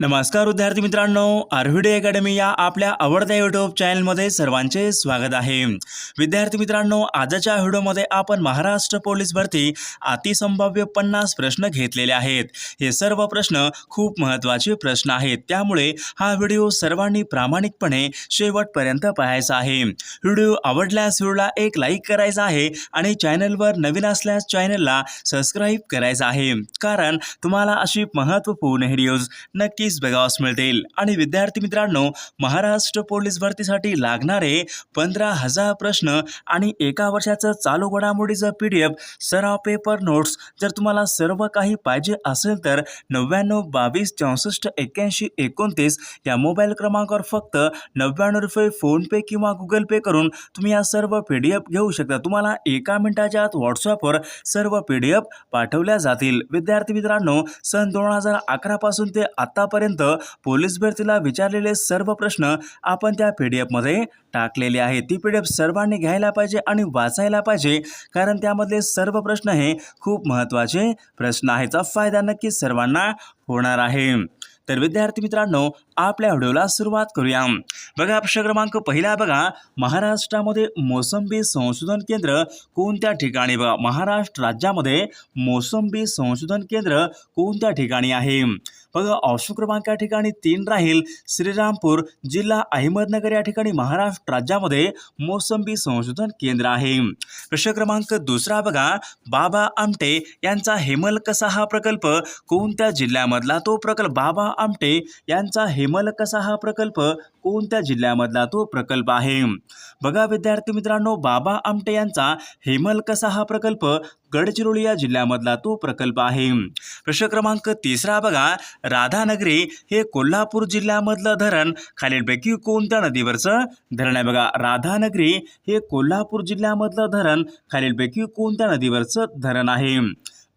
नमस्कार विद्यार्थी मित्रांनो आरव्हीडी अकॅडमी या आपल्या आवडत्या यूट्यूब चॅनलमध्ये सर्वांचे स्वागत आहे. विद्यार्थी मित्रांनो आजच्या व्हिडिओमध्ये आपण महाराष्ट्र पोलीस भरती अतिसंभाव्य पन्नास प्रश्न घेतलेले आहेत. हे सर्व प्रश्न खूप महत्त्वाचे प्रश्न आहेत. त्यामुळे हा व्हिडिओ सर्वांनी प्रामाणिकपणे शेवटपर्यंत पाहायचा आहे. व्हिडिओ आवडल्यास व्हिडिओला एक लाईक करायचा आहे आणि चॅनलवर नवीन असल्यास चॅनलला सबस्क्राईब करायचं आहे. कारण तुम्हाला अशी महत्त्वपूर्ण व्हिडिओज नक्कीच बघावास मिळतील. आणि विद्यार्थी मित्रांनो महाराष्ट्र पोलीस भरतीसाठी लागणारे पंधरा हजार प्रश्न आणि एका वर्षाचं चालू घडामोडीचं पी डी एफ सराव पेपर नोट्स जर तुम्हाला सर्व काही पाहिजे असेल तर नव्याण्णव बावीस चौसष्ट एक्क्याऐंशी एकोणतीस या मोबाईल क्रमांकावर फक्त नव्याण्णव रुपये फोनपे किंवा गुगल पे करून तुम्ही या सर्व पी डी एफ घेऊ शकता. तुम्हाला एका मिनिटाच्या आत व्हॉट्सअपवर सर्व पी डी एफ पाठवल्या जातील. विद्यार्थी मित्रांनो सन दोन हजार अकरापासून ते आत्तापर्यंत पोलीस भरतीला विचारलेले सर्व प्रश्न आपण त्या पी डी एफमध्ये टाकलेले आहे ती पी डी एफ सर्वांनी घ्यायला पाहिजे आणि वाचायला पाहिजे कारण त्यामधले सर्व प्रश्न हे खूप महत्त्वाचे प्रश्न आहेत. याचा फायदा नक्की सर्वांना होणार आहे. तर विद्यार्थी मित्रांनो आपल्या व्हिडिओला सुरुवात करूया. बघा प्रश्न क्रमांक पहिला बघा. महाराष्ट्रामध्ये मोसंबी संशोधन केंद्र कोणत्या ठिकाणी? बघा महाराष्ट्र राज्यामध्ये मोसंबी संशोधन केंद्र कोणत्या ठिकाणी आहे? बघा ऑप्शन क्रमांक या ठिकाणी तीन राहील. श्रीरामपूर जिल्हा अहमदनगर या ठिकाणी महाराष्ट्र राज्यामध्ये मोसंबी संशोधन केंद्र आहे. प्रश्न क्रमांक दुसरा बघा. बाबा आमटे यांचा हेमलकसा हा प्रकल्प? कोणत्या जिल्ह्यामधला तो प्रकल्प? बाबा आमटे यांचा हेमलकसा हा प्रकल्प? कोणत्या जिल्ह्यामधला तो प्रकल्प आहे? बघा विद्यार्थी मित्रांनो बाबा आमटे यांचा हेमलकसा हा प्रकल्प गडचिरोली या जिल्ह्यामधला तो प्रकल्प आहे? प्रश्न क्रमांक तिसरा बघा. राधानगरी हे कोल्हापूर जिल्ह्यामधलं धरण. खालीलपैकी कोणत्या नदीवरचं धरण आहे बघा? राधानगरी हे कोल्हापूर जिल्ह्यामधलं धरण. खालीलपैकी कोणत्या नदीवरचं धरण आहे?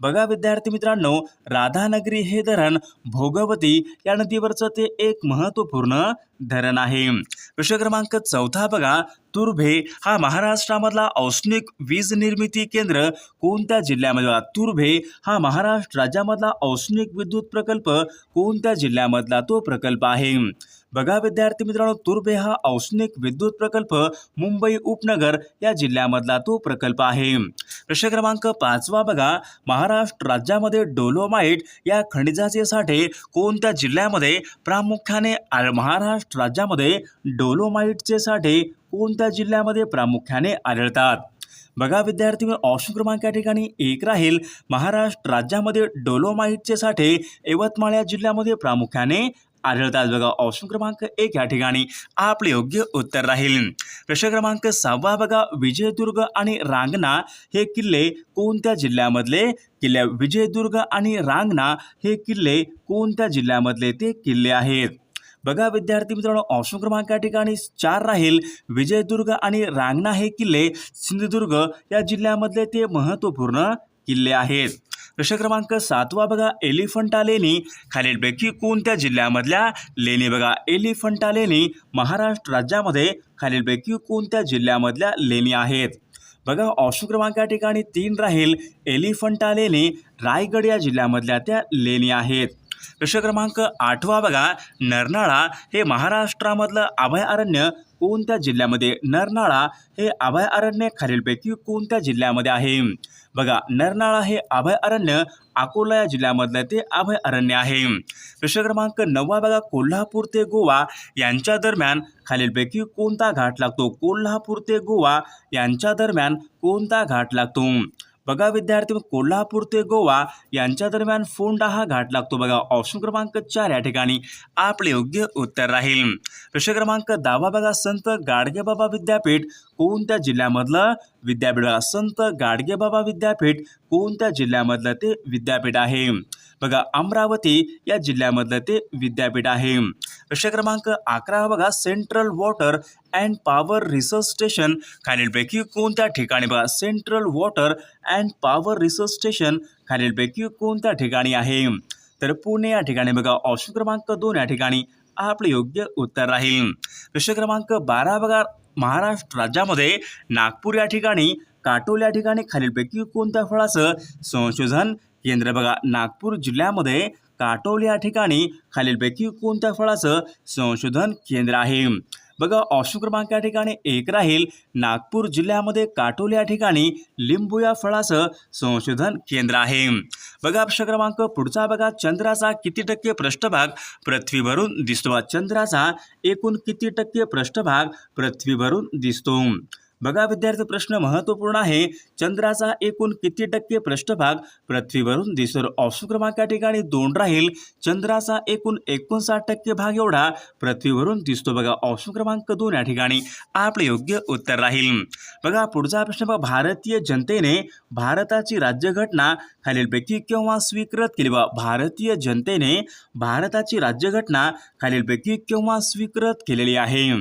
बघा विद्यार्थी मित्रांनो राधानगरी हे धरण भोगवती या नदीवरचं ते एक महत्त्वपूर्ण धरण आहे. विषय क्रमांक चौथा बघा तुर्भे हा महाराष्ट्रामधला औष्णिक वीज निर्मिती केंद्र कोणत्या जिल्ह्यामध्ये तुर्भे हा महाराष्ट्र राज्यामधला औष्णिक विद्युत प्रकल्प कोणत्या जिल्ह्यामधला तो प्रकल्प आहे? बघा विद्यार्थी मित्रांनो तुर्भे हा औष्णिक विद्युत प्रकल्प मुंबई उपनगर या जिल्ह्यामधला तो प्रकल्प आहे. प्रश्न क्रमांक पाचवा बघा. महाराष्ट्र राज्यामध्ये डोलोमाइट या खनिजाचे साठे कोणत्या जिल्ह्यामध्ये? प्रामुख्याने आ- महाराष्ट्र राज्यामध्ये डोलोमाइटचे साठे कोणत्या जिल्ह्यामध्ये प्रामुख्याने आढळतात? बघा विद्यार्थी ऑप्शन क्रमांक या ठिकाणी एक राहील. महाराष्ट्र राज्यामध्ये डोलोमाइटचे साठे यवतमाळ या जिल्ह्यामध्ये प्रामुख्याने आढळतात बघा. ऑप्शन क्रमांक एक या ठिकाणी. आपले योग्य उत्तर राहील. प्रश्न क्रमांक सहावा बघा. विजयदुर्ग आणि रांगणा हे किल्ले कोणत्या जिल्ह्यामधले? किल्ले विजयदुर्ग आणि रांगणा हे किल्ले कोणत्या जिल्ह्यामधले? ते किल्ले आहेत. बघा विद्यार्थी मित्रांनो ऑप्शन क्रमांक या ठिकाणी चार राहील. विजयदुर्ग आणि रांगणा हे किल्ले सिंधुदुर्ग या जिल्ह्यामधले ते महत्त्वपूर्ण किल्ले आहेत. प्रश्न क्रमांक सातवा बघा एलिफंटा लेणी. खालीलपैकी कोणत्या जिल्ह्यामधल्या लेणी बघा एलिफंटा लेणी महाराष्ट्र राज्यामध्ये खालीलपैकी कोणत्या जिल्ह्यामधल्या लेणी आहेत? बघा ऑप्शन क्रमांक या ठिकाणी तीन राहील. एलिफंटा लेणी रायगड या जिल्ह्यामधल्या त्या लेणी आहेत. प्रश्न क्रमांक आठवा बघा नरनाळा हे महाराष्ट्रामधलं अभयारण्य कोणत्या जिल्ह्यामध्ये? नरनाळा हे अभयारण्य खालीलपैकी कोणत्या जिल्ह्यामध्ये आहे? बघा नरनाळा हे अभयारण्य अकोला या जिल्ह्यामधलं ते अभयारण्य आहे. प्रश्न क्रमांक नववा बघा कोल्हापूर ते गोवा यांच्या दरम्यान खालीलपैकी कोणता घाट लागतो? कोल्हापूर ते गोवा यांच्या दरम्यान कोणता घाट लागतो? बघा विद्यार्थी कोल्हापूर ते गोवा यांच्या दरम्यान फोंडा हा घाट लागतो बघा. ऑप्शन क्रमांक चार या ठिकाणी. आपले योग्य उत्तर राहील. प्रश्न क्रमांक दहावा बघा. संत गाडगेबाबा विद्यापीठ कोणत्या जिल्ह्यामधलं विद्यापीठ संत गाडगेबाबा विद्यापीठ कोणत्या जिल्ह्यामधलं ते विद्यापीठ आहे? बघा अमरावती या जिल्ह्यामधलं ते विद्यापीठ आहे. प्रश्न क्रमांक अकरा बघा central water and power research station खालीलपैकी कोणत्या ठिकाणी बघा central water and power research station खालीलपैकी कोणत्या ठिकाणी आहे? तर पुणे या ठिकाणी बघा ऑप्शन क्रमांक दोन या ठिकाणी आपले योग्य उत्तर राहील. प्रश्न क्रमांक बारा बघा महाराष्ट्र राज्यामध्ये नागपूर या ठिकाणी काटोल या ठिकाणी खालीलपैकी कोणत्या फळाचं संशोधन केंद्र बघा नागपूर जिल्ह्यामध्ये काटोल या ठिकाणी खालीलपैकी कोणत्या फळाचं संशोधन केंद्र आहे? बघा ऑप्शन क्रमांक या ठिकाणी एक राहील. नागपूर जिल्ह्यामध्ये काटोल या ठिकाणी लिंबू या फळाचं संशोधन केंद्र आहे. बघा ऑप्शन क्रमांक पुढचा बघा. चंद्राचा किती टक्के पृष्ठभाग पृथ्वीवरून दिसतो? चंद्राचा एकूण किती टक्के पृष्ठभाग पृथ्वीवरून दिसतो? बघा विद्यार्थी प्रश्न महत्त्वपूर्ण आहे. चंद्राचा एकूण किती टक्के पृष्ठभाग पृथ्वीवरून दिसतो ऑप्शन क्रमांक या ठिकाणी दोन राहील. चंद्राचा एकूण एकोणसाठ टक्के भाग एवढा पृथ्वीवरून दिसतो बघा ऑप्शन क्रमांक दोन या ठिकाणी. आपले योग्य उत्तर राहील. बघा पुढचा प्रश्न बघा भारतीय जनतेने भारताची राज्यघटना खालीलपैकी केव्हा स्वीकृत केली? बा भारतीय जनतेने भारताची राज्यघटना खालीलपैकी केव्हा स्वीकृत केलेली आहे?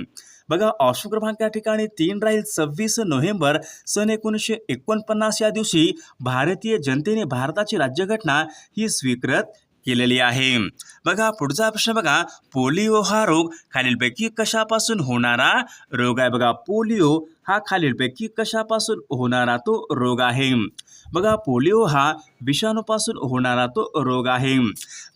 बघा ऑप्शन क्रमांक या ठिकाणी तीन राहील सव्वीस नोव्हेंबर सन एकोणीसशे एकोणपन्नास या दिवशी भारतीय जनतेने भारताची राज्यघटना ही स्वीकृत केलेली आहे. बघा पुढचा प्रश्न बघा पोलिओ हा रोग खालीलपैकी कशापासून होणारा रोग आहे? बघा पोलिओ हा खालीलपैकी कशापासून होणारा तो रोग आहे? बघा पोलिओ हा विषाणूपासून होणारा तो रोग आहे.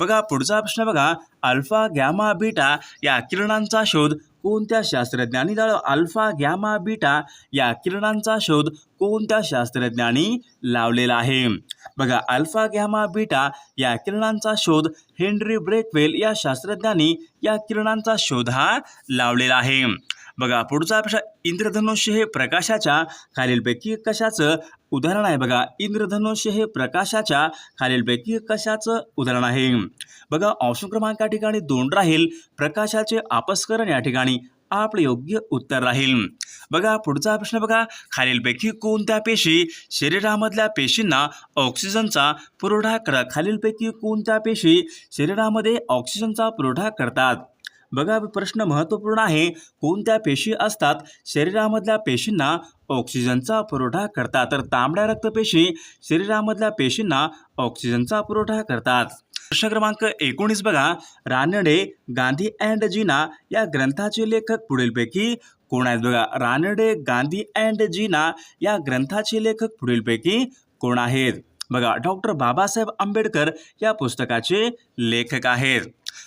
बघा पुढचा प्रश्न बघा अल्फा गॅमा बीटा या किरणांचा शोध कोणत्या शास्त्रज्ञांनी लावला अल्फा गॅमा बीटा या किरणांचा शोध कोणत्या शास्त्रज्ञांनी लावलेला आहे? बघा अल्फा गॅमा बीटा या किरणांचा शोध हेनरी ब्रेकवेल या शास्त्रज्ञांनी या किरणांचा शोध हा लावलेला आहे. बघा पुढचा प्रश्न इंद्रधनुष्य हे प्रकाशाच्या खालीलपैकी कशाचं उदाहरण आहे? बघा इंद्रधनुष्य हे प्रकाशाच्या खालीलपैकी कशाचं उदाहरण आहे? बघा ऑप्शन क्रमांक या ठिकाणी दोन राहील. प्रकाशाचे आपस्करण या ठिकाणी आपलं योग्य उत्तर राहील. बघा पुढचा प्रश्न बघा. खालीलपैकी कोणत्या पेशी शरीरामधल्या पेशींना ऑक्सिजनचा पुरवठा करा खालीलपैकी कोणत्या पेशी शरीरामध्ये ऑक्सिजनचा पुरवठा करतात? बघा प्रश्न महत्त्वपूर्ण आहे. कोणत्या पेशी असतात? शरीरामधल्या पेशींना ऑक्सिजनचा पुरवठा करतात. तर तांबड्या रक्तपेशी शरीरामधल्या पेशींना ऑक्सिजनचा पुरवठा करतात. प्रश्न क्रमांक एकोणीस बघा. रानडे गांधी अँड जीना या ग्रंथाचे लेखक पुढीलपैकी कोण आहेत बघा? रानडे गांधी अँड जीना या ग्रंथाचे लेखक पुढीलपैकी कोण आहेत? बघा डॉक्टर बाबासाहेब आंबेडकर या पुस्तकाचे लेखक आहेत.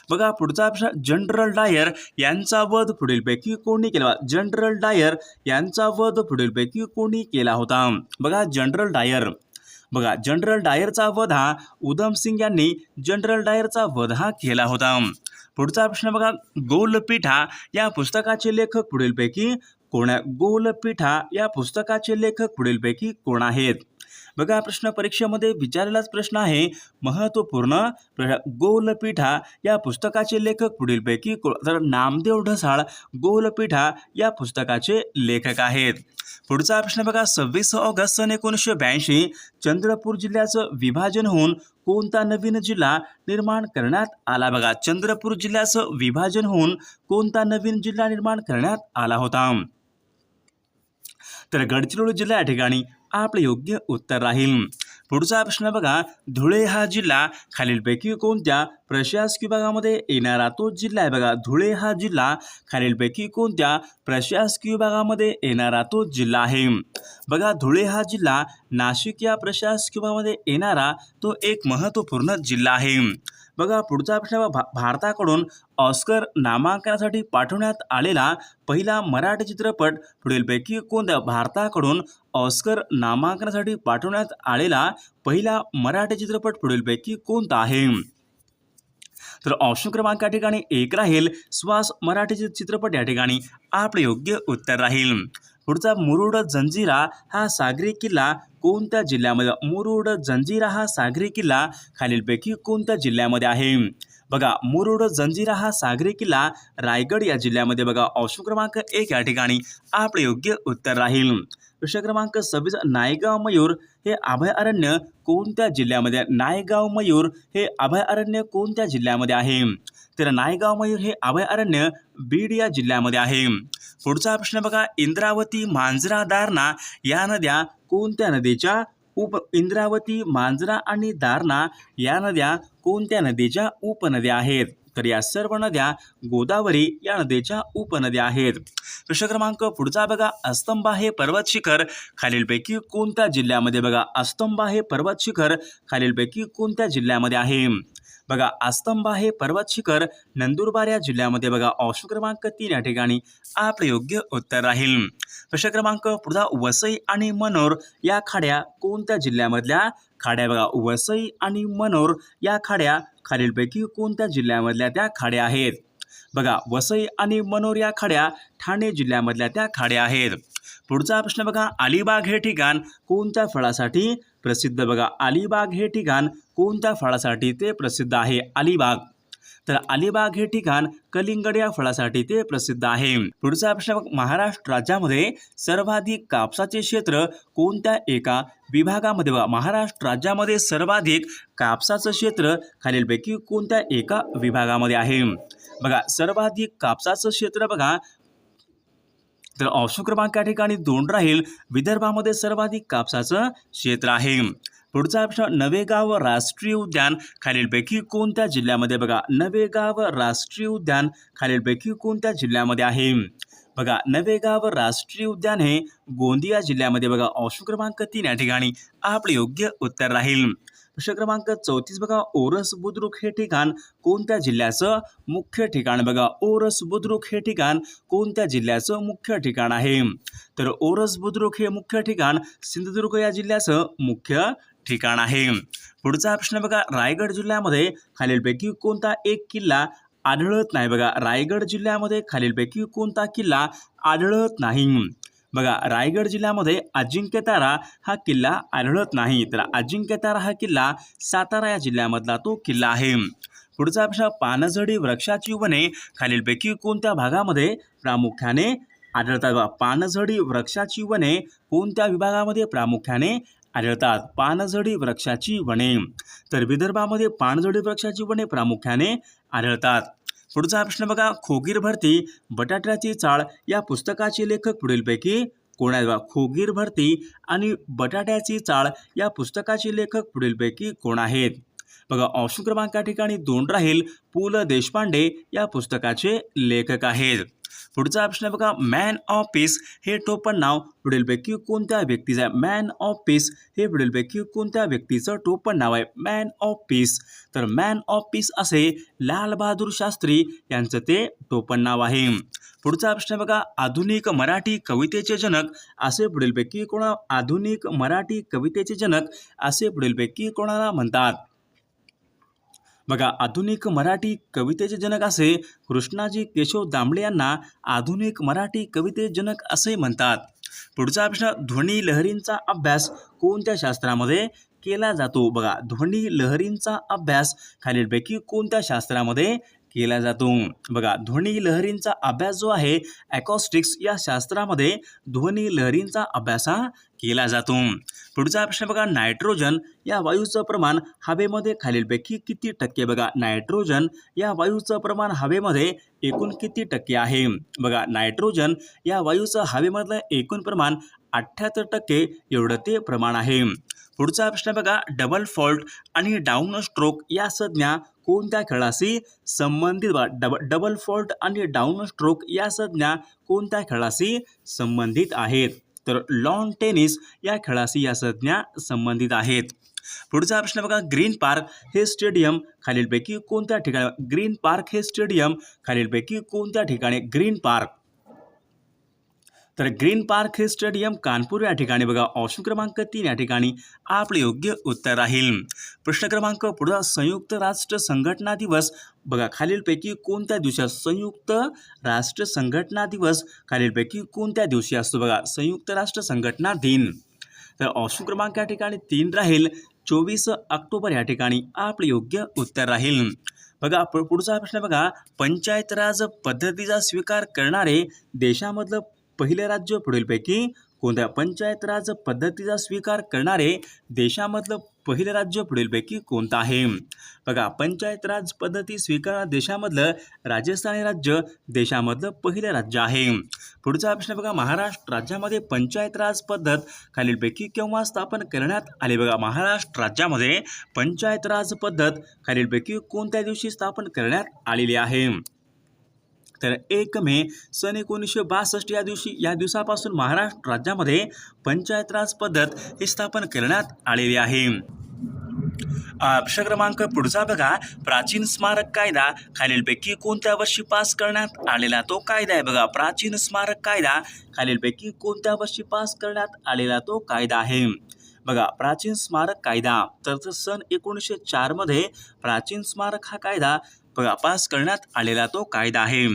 बघा पुढचा प्रश्न जनरल डायर यांचा वध पुढीलपैकी कोणी केला जनरल डायर यांचा वध पुढीलपैकी कोणी केला होता? बघा जनरल डायर. बघा जनरल डायरचा वध हा उधम सिंग यांनी जनरल डायरचा वध हा केला होता. पुढचा प्रश्न बघा गोलपीठा या पुस्तकाचे लेखक पुढीलपैकी कोण गोलपीठा या पुस्तकाचे लेखक पुढीलपैकी कोण आहेत? बघा प्रश्न परीक्षेमध्ये विचारलेलाच प्रश्न आहे. महत्त्वपूर्ण गोलपीठा या पुस्तकाचे लेखक पुढीलपैकी तर नामदेव ढसाळ गोलपीठा या पुस्तकाचे लेखक आहेत. पुढचा प्रश्न बघा सव्वीस ऑगस्ट सन एकोणीसशे ब्याऐंशी चंद्रपूर जिल्ह्याचं विभाजन होऊन कोणता नवीन जिल्हा निर्माण करण्यात आला? बघा चंद्रपूर जिल्ह्याचं विभाजन होऊन कोणता नवीन जिल्हा निर्माण करण्यात आला होता? तर गडचिरोली जिल्हा या ठिकाणी आपलं योग्य उत्तर राहील. पुढचा प्रश्न बघा. धुळे हा जिल्हा खालीलपैकी कोणत्या प्रशासकीय विभागामध्ये येणारा तो जिल्हा आहे? बघा धुळे हा जिल्हा खालीलपैकी कोणत्या प्रशासकीय विभागामध्ये येणारा तो जिल्हा आहे? बघा धुळे हा जिल्हा नाशिक या प्रशासकीय विभागामध्ये येणारा तो एक महत्त्वपूर्ण जिल्हा आहे. बघा पुढचा प्रश्न भा भारताकडून ऑस्कर नामांकनासाठी पाठवण्यात आलेला पहिला मराठी चित्रपट पुढीलपैकी कोणत्या भारताकडून ऑस्कर नामांकनासाठी पाठवण्यात आलेला पहिला मराठी चित्रपट पुढीलपैकी कोणता आहे? तर ऑप्शन क्रमांक या ठिकाणी एक राहील. श्वास मराठी चित्रपट या ठिकाणी आपले योग्य उत्तर राहील. पुढचा मुरुड जंजिरा हा सागरी किल्ला. कोणत्या जिल्ह्यामध्ये? मुरुड जंजिरा हा सागरी किल्ला. खालीलपैकी कोणत्या जिल्ह्यामध्ये आहे? बघा मुरुड जंजिरा हा सागरी किल्ला. रायगड या जिल्ह्यामध्ये बघा ऑप्शन क्रमांक एक या ठिकाणी. आपले योग्य उत्तर राहील. प्रश्न क्रमांक सव्वीस नायगाव मयूर हे अभयारण्य कोणत्या जिल्ह्यामध्ये? नायगाव मयूर हे अभयारण्य कोणत्या जिल्ह्यामध्ये आहे? तर नायगाव मयूर हे अभयारण्य बीड या जिल्ह्यामध्ये आहे. पुढचा प्रश्न बघा. इंद्रावती मांजरा दारणा या नद्या कोणत्या नदीच्या उप इंद्रावती मांजरा आणि दारणा या नद्या कोणत्या नदीच्या उपनद्या आहेत? तर या सर्व नद्या गोदावरी या नदीच्या उपनद्या आहेत. प्रश्न क्रमांक पुढचा बघा. अस्तंबा हे पर्वत शिखर. खालीलपैकी कोणत्या जिल्ह्यामध्ये बघा? अस्तंबा हे पर्वत शिखर. खालीलपैकी कोणत्या जिल्ह्यामध्ये आहे? बघा आस्तंबा हे पर्वत शिखर नंदुरबार या जिल्ह्यामध्ये बघा ऑप्शन क्रमांक तीन या ठिकाणी आपलं योग्य उत्तर राहील. प्रश्न क्रमांक पुढचा वसई आणि मनोर या खाड्या कोणत्या जिल्ह्यामधल्या? खाड्या बघा वसई आणि मनोर या खाड्या खालीलपैकी कोणत्या जिल्ह्यामधल्या त्या खाड्या आहेत? बघा वसई आणि मनोर या खाड्या ठाणे जिल्ह्यामधल्या त्या खाड्या आहेत. पुढचा प्रश्न बघा अलिबाग हे ठिकाण कोणत्या फळासाठी प्रसिद्ध बघा. अलिबाग हे ठिकाण कोणत्या फळासाठी ते प्रसिद्ध आहे? अलिबाग. तर अलिबाग हे ठिकाण कलिंगड या फळासाठी ते प्रसिद्ध आहे. पुढचा प्रश्न बघ, महाराष्ट्र राज्यामध्ये सर्वाधिक कापसाचे क्षेत्र कोणत्या एका विभागामध्ये बघा. महाराष्ट्र राज्यामध्ये सर्वाधिक कापसाचं क्षेत्र खालीलपैकी कोणत्या एका विभागामध्ये आहे? बघा. सर्वाधिक कापसाचं क्षेत्र बघा. तर ऑप्शन क्रमांक या ठिकाणी दोन राहील. विदर्भामध्ये सर्वाधिक कापसाचं क्षेत्र आहे. पुढचा प्रश्न नवेगाव राष्ट्रीय उद्यान खालीलपैकी कोणत्या जिल्ह्यामध्ये? बघा नवेगाव राष्ट्रीय उद्यान खालीलपैकी कोणत्या जिल्ह्यामध्ये आहे? बघा नवेगाव राष्ट्रीय उद्यान हे गोंदिया जिल्ह्यामध्ये बघा ऑप्शन क्रमांक तीन या ठिकाणी आपलं योग्य उत्तर राहील. प्रश्न क्रमांक चौतीस बघा ओरस बुद्रुक हे ठिकाण कोणत्या जिल्ह्याचं मुख्य ठिकाण बघा? ओरस बुद्रुक हे ठिकाण कोणत्या जिल्ह्याचं मुख्य ठिकाण आहे? तर ओरस बुद्रुक हे मुख्य ठिकाण सिंधुदुर्ग या जिल्ह्याचं मुख्य ठिकाण आहे. पुढचा प्रश्न बघा रायगड जिल्ह्यामध्ये खालीलपैकी कोणता एक किल्ला आढळत नाही. बघा रायगड जिल्ह्यामध्ये खालीलपैकी कोणता किल्ला आढळत नाही बघा रायगड जिल्ह्यामध्ये अजिंक्यतारा हा किल्ला आढळत नाही. तर अजिंक्यतारा हा किल्ला सातारा या जिल्ह्यामधला तो किल्ला आहे. पुढचा प्रश्न पानझडी वृक्षाची वने खालीलपैकी कोणत्या भागामध्ये प्रामुख्याने आढळतात? पानझडी वृक्षाची वने कोणत्या विभागामध्ये प्रामुख्याने आढळतात. पानझडी वृक्षाची वने तर विदर्भामध्ये पानझडी वृक्षाची वने प्रामुख्याने आढळतात. पुढचा प्रश्न बघा. खोगीर भरती बटाट्याची चाळ या पुस्तकाचे लेखक पुढीलपैकी कोण आहेत बघा खोगीर भरती आणि बटाट्याची चाळ या पुस्तकाचे लेखक पुढीलपैकी कोण आहेत? बघा ऑप्शन क्रमांक या ठिकाणी दोन राहील. पु. ल. देशपांडे या पुस्तकाचे लेखक आहेत. पुढचा प्रश्न बघा मॅन ऑफ पीस हे टोपण नाव पुढीलपैकी कोणत्या व्यक्तीचं आहे? मॅन ऑफ पीस हे पुढीलपैकी कोणत्या व्यक्तीचं टोपण नाव आहे? मॅन ऑफ पीस तर मॅन ऑफ पीस असे लालबहादूर शास्त्री यांचं ते टोपण नाव आहे. पुढचा प्रश्न बघा आधुनिक मराठी कवितेचे जनक. असे पुढीलपैकी कोणा आधुनिक मराठी कवितेचे जनक असे पुढीलपैकी कोणाला म्हणतात? बघा आधुनिक मराठी कवितेचे जनक असे कृष्णाजी केशव दामले यांना आधुनिक मराठी कवितेचे जनक असे म्हणतात. पुढचा प्रश्न ध्वनी लहरींचा अभ्यास कोणत्या शास्त्रामध्ये केला जातो? बघा ध्वनी लहरींचा अभ्यास खालीलपैकी कोणत्या शास्त्रामध्ये केला जातो? बघा ध्वनी लहरींचा अभ्यास जो आहे ॲकॉस्टिक्स या शास्त्रामध्ये ध्वनी लहरींचा अभ्यास हा केला जातो. पुढचा प्रश्न बघा नायट्रोजन या वायूचं प्रमाण हवेमध्ये खालीलपैकी किती टक्के? बघा नायट्रोजन या वायूचं प्रमाण हवेमध्ये एकूण किती टक्के आहे? बघा नायट्रोजन या वायूचं हवेमधलं एकूण प्रमाण अठ्ठ्याहत्तर टक्के एवढं ते प्रमाण आहे. पुढचा प्रश्न बघा डबल फॉल्ट आणि डाऊन स्ट्रोक या संज्ञा कोणत्या खेळाशी संबंधित? बघा डब डबल फॉल्ट आणि डाऊन स्ट्रोक या संज्ञा कोणत्या खेळाशी संबंधित आहेत? तर लॉन टेनिस या खेळाशी या संज्ञा संबंधित आहेत. पुढचा प्रश्न बघा ग्रीन पार्क हे स्टेडियम खालीलपैकी कोणत्या ठिकाणी ग्रीन पार्क हे स्टेडियम खालीलपैकी कोणत्या ठिकाणी ग्रीन पार्क तर ग्रीन पार्क हे स्टेडियम कानपूर या ठिकाणी बघा ऑप्शन क्रमांक तीन या ठिकाणी आपलं योग्य उत्तर राहील. प्रश्न क्रमांक पुढचा संयुक्त राष्ट्र संघटना दिवस. बघा खालीलपैकी कोणत्या दिवशी असतो? संयुक्त राष्ट्र संघटना दिवस. खालीलपैकी कोणत्या दिवशी असतो? बघा संयुक्त राष्ट्र संघटना दिन. तर ऑप्शन क्रमांक या ठिकाणी तीन राहील. चोवीस ऑक्टोबर या ठिकाणी आपलं योग्य उत्तर राहील. बघा पुढचा प्रश्न बघा पंचायत राज पद्धतीचा स्वीकार करणारे देशामधलं पहिले राज्य पुढीलपैकी कोणत्या पंचायत राज पद्धतीचा स्वीकार करणारे देशामधलं पहिलं राज्य पुढीलपैकी कोणतं आहे? बघा पंचायत राज पद्धती स्वीकार देशामधलं राजस्थान हे राज्य देशामधलं पहिलं राज्य आहे. पुढचा प्रश्न बघा महाराष्ट्र राज्यामध्ये पंचायत राज पद्धत खालीलपैकी केव्हा स्थापन करण्यात आली? बघा महाराष्ट्र राज्यामध्ये पंचायत राज पद्धत खालीलपैकी कोणत्या दिवशी स्थापन करण्यात आलेली आहे? तर एक मे सन एकोणीसशे बासष्ट या दिवशी या दिवसापासून महाराष्ट्र राज्यामध्ये पंचायत राज पद्धत ही स्थापन करण्यात आलेली आहे. प्रश्न क्रमांक पुढचा बघा. प्राचीन स्मारक कायदा. खालीलपैकी कोणत्या वर्षी पास करण्यात आलेला तो कायदा आहे? बघा प्राचीन स्मारक कायदा. खालीलपैकी कोणत्या वर्षी पास करण्यात आलेला तो कायदा आहे? बघा प्राचीन स्मारक कायदा. तर सन एकोणीसशे चारमध्ये प्राचीन स्मारक हा कायदा बघा पास करण्यात आलेला तो कायदा आहे.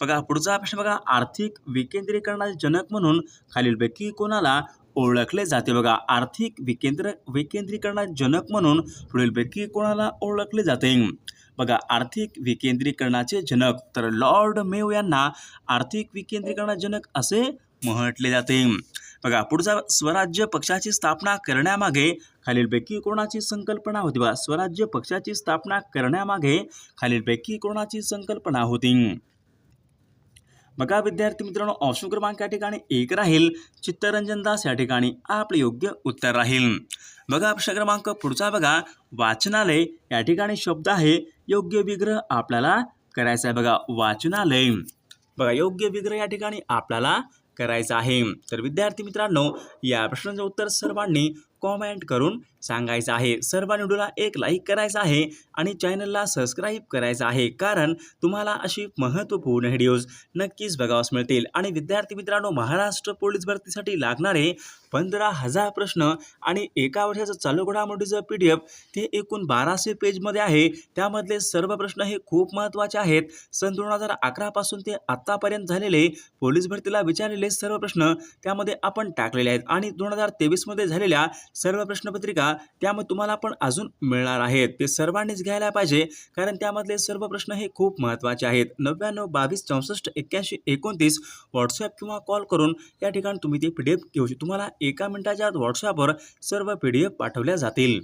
बघा पुढचा प्रश्न बघा आर्थिक विकेंद्रीकरणाचे जनक म्हणून खालीलपैकी कोणाला ओळखले जाते? बघा आर्थिक विकेंद्र विकेंद्रीकरणाचे जनक म्हणून पुढीलपैकी कोणाला ओळखले जाते? बघा आर्थिक विकेंद्रीकरणाचे जनक तर लॉर्ड मेव यांना आर्थिक विकेंद्रीकरणाचे जनक असे म्हटले जाते. बघा पुढचा स्वराज्य पक्षाची स्थापना करण्यामागे खालीलपैकी कोणाची संकल्पना होती? बघा स्वराज्य पक्षाची स्थापना करण्यामागे खालीलपैकी कोणाची संकल्पना होती? बघा विद्यार्थी मित्रांनो ऑप्शन क्रमांक या ठिकाणी एक राहील. चित्तरंजन दास या ठिकाणी आपले योग्य उत्तर राहील. बघा प्रश्न क्रमांक पुढचा बघा. वाचनालय या ठिकाणी शब्द आहे. योग्य विग्रह आपल्याला करायचा आहे. बघा वाचनालय. बघा योग्य विग्रह या ठिकाणी आपल्याला करायचा आहे. तर विद्यार्थी मित्रांनो या प्रश्नाचं उत्तर सर्वांनी कॉमेंट करून सांगायचं आहे. सर्व व्हिडिओला एक लाईक करायचा आहे आणि चॅनलला सबस्क्राईब करायचं आहे. कारण तुम्हाला अशी महत्त्वपूर्ण व्हिडिओज नक्कीच बघावस मिळतील. आणि विद्यार्थी मित्रांनो महाराष्ट्र पोलीस भरतीसाठी लागणारे पंधरा हजार प्रश्न आणि एका वर्षाचं चालू घडामोडीचं पी डी एफ ते एकूण बाराशे पेजमध्ये आहे. त्यामधले सर्व प्रश्न हे खूप महत्त्वाचे आहेत. सन दोन हजार अकरापासून ते आत्तापर्यंत झालेले पोलीस भरतीला विचारलेले सर्व प्रश्न त्यामध्ये आपण टाकलेले आहेत. आणि दोन हजार तेवीसमध्ये झालेल्या सर्व प्रश्नपत्रिका त्यामध्ये तुम्हाला पण अजून मिळणार आहेत. ते सर्वांनीच घ्यायला पाहिजे कारण त्यामधले सर्व प्रश्न हे खूप महत्त्वाचे आहेत. नव्याण्णव बावीस चौसष्ट एक्क्याऐंशी एकोणतीस व्हॉट्सॲप किंवा कॉल करून या ठिकाणी तुम्ही ते पी डी एफ घेऊ तुम्हाला एका मिनिटाच्या आत व्हॉट्सॲपवर सर्व पी डी एफ पाठवल्या जातील.